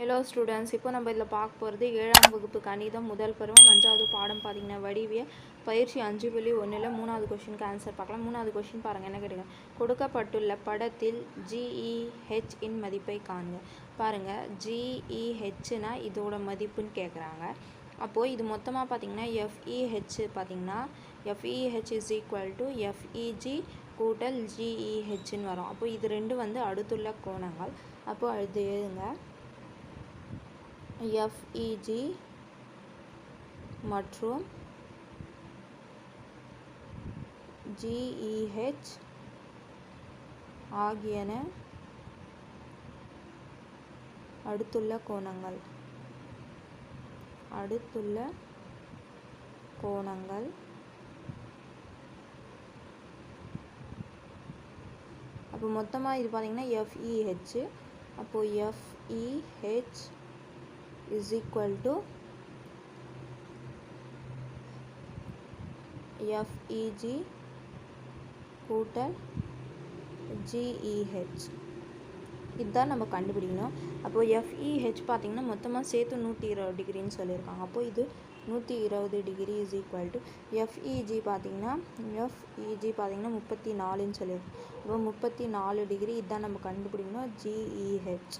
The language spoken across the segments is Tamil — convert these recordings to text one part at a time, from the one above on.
ஹலோ ஸ்டூடெண்ட்ஸ் இப்போ நம்ம இதில் பார்க்க போகிறது ஏழாம் வகுப்பு கணிதம் முதல் பருவம் அஞ்சாவது பாடம் பார்த்தீங்கன்னா வடிவிய பயிற்சி அஞ்சு புள்ளி ஒன்றில் மூணாவது கொஷினுக்கு ஆன்சர் பார்க்கலாம். மூணாவது கொஷின் பாருங்கள் என்ன கேட்டுங்க கொடுக்கப்பட்டுள்ள படத்தில் ஜிஇஹெச் இன் மதிப்பை காணுங்க பாருங்கள் ஜிஇஹெச்னா இதோட மதிப்புன்னு கேட்குறாங்க. அப்போது இது மொத்தமாக பார்த்தீங்கன்னா எஃப்இஹெச் பார்த்தீங்கன்னா FEH is equal to FEG கூட்டல் ஜிஇஹெச்னு வரும். அப்போது இது ரெண்டு வந்து அடுத்துள்ள கோணங்கள். அப்போது அது எழுதுங்க. எஃப்இஜி மற்றும் ஜிஇஹெச் ஆகியன அடுத்துள்ள கோணங்கள். அடுத்துள்ள கோணங்கள். அப்போ மொத்தமாக இது பார்த்தீங்கன்னா எஃப்இஹெச் அப்போது FEH is equal to FEG கூட்டல் GEH இதுதான் நம்ம கண்டுபிடிக்கணும். அப்போது எஃப்இஹெச் பார்த்தீங்கன்னா மொத்தமாக சேர்த்து நூற்றி இருபது டிகிரின்னு சொல்லியிருக்காங்க. அப்போது இது நூற்றி இருபது degree is equal to FEG பார்த்தீங்கன்னா எஃப்இஜி பார்த்தீங்கன்னா முப்பத்தி நாலுன்னு சொல்லியிருக்கோம் அப்போ முப்பத்தி நாலு டிகிரி இதுதான் நம்ம கண்டுபிடிக்கணும். ஜிஇஹெச்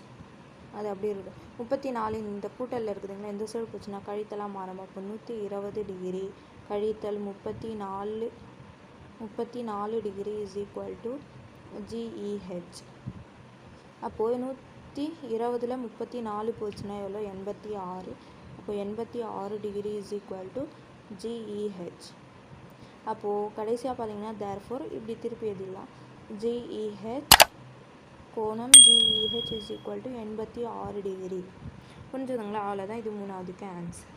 அது அப்படி இருக்குது முப்பத்தி நாலு இந்த கூட்டலில் இருக்குதுங்களா? இந்த சைடு போச்சுன்னா கழித்தலாம் மாறும் அப்போ நூற்றி இருபது டிகிரி கழித்தல் முப்பத்தி நாலு முப்பத்தி நாலு degree is equal to GEH அப்போது நூற்றி இருபதில் முப்பத்தி நாலு போச்சுன்னா எவ்வளோ? எண்பத்தி ஆறு. அப்போ எண்பத்தி ஆறு degree is equal to GEH அப்போது கடைசியாக பார்த்தீங்கன்னா தேர்ஃபோர் இப்படி திருப்பி எதிரலாம் ஜிஇஹெச் கோணம் ஜிஇஹெச் இஸ் ஈக்குவல் டு எண்பத்தி ஆறு டிகிரி புரிஞ்சுதுங்களா? அவ்வளோதான் இது மூணாவதுக்கு ஆன்சர்